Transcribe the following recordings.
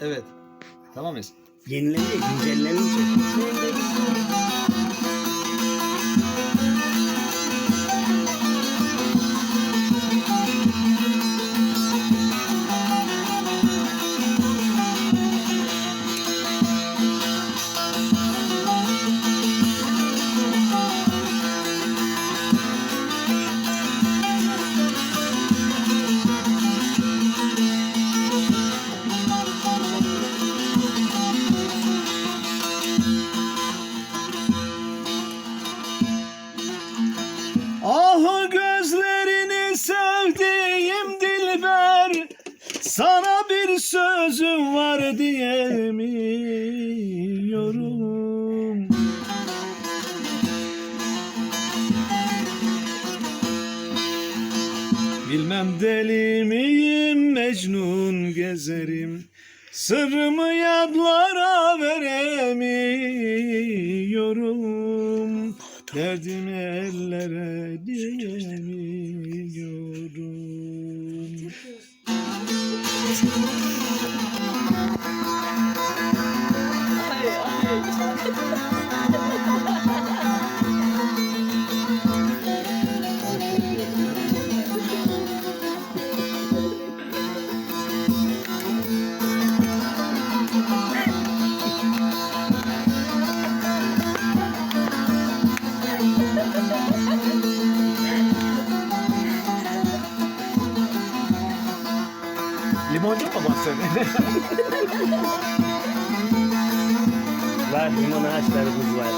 Evet. Tamam mıyız? Yenilenince, güncellenince. Ah gözlerini sevdiğim dilber Sana bir sözüm var diyemiyorum Bilmem deli miyim Mecnun gezerim Sırrımı yadlara veremiyorum Derdimi ellere diyemiyorum Limoncu mu bahsediyor? Var limon ağaçlarımız var.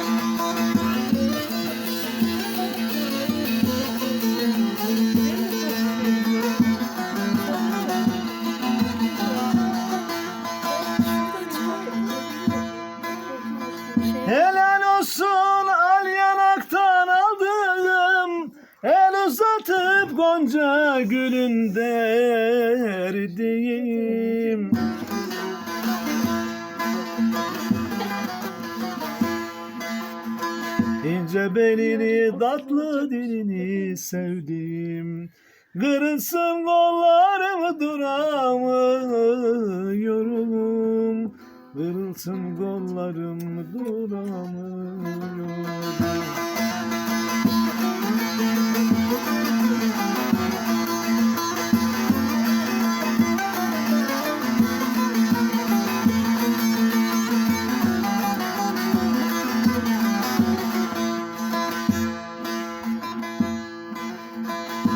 Gonca gülün derdiyim İnce belini tatlı dilini sevdim. Kırılsın kollarımı duramıyorum. Kırılsın kollarım duramıyorum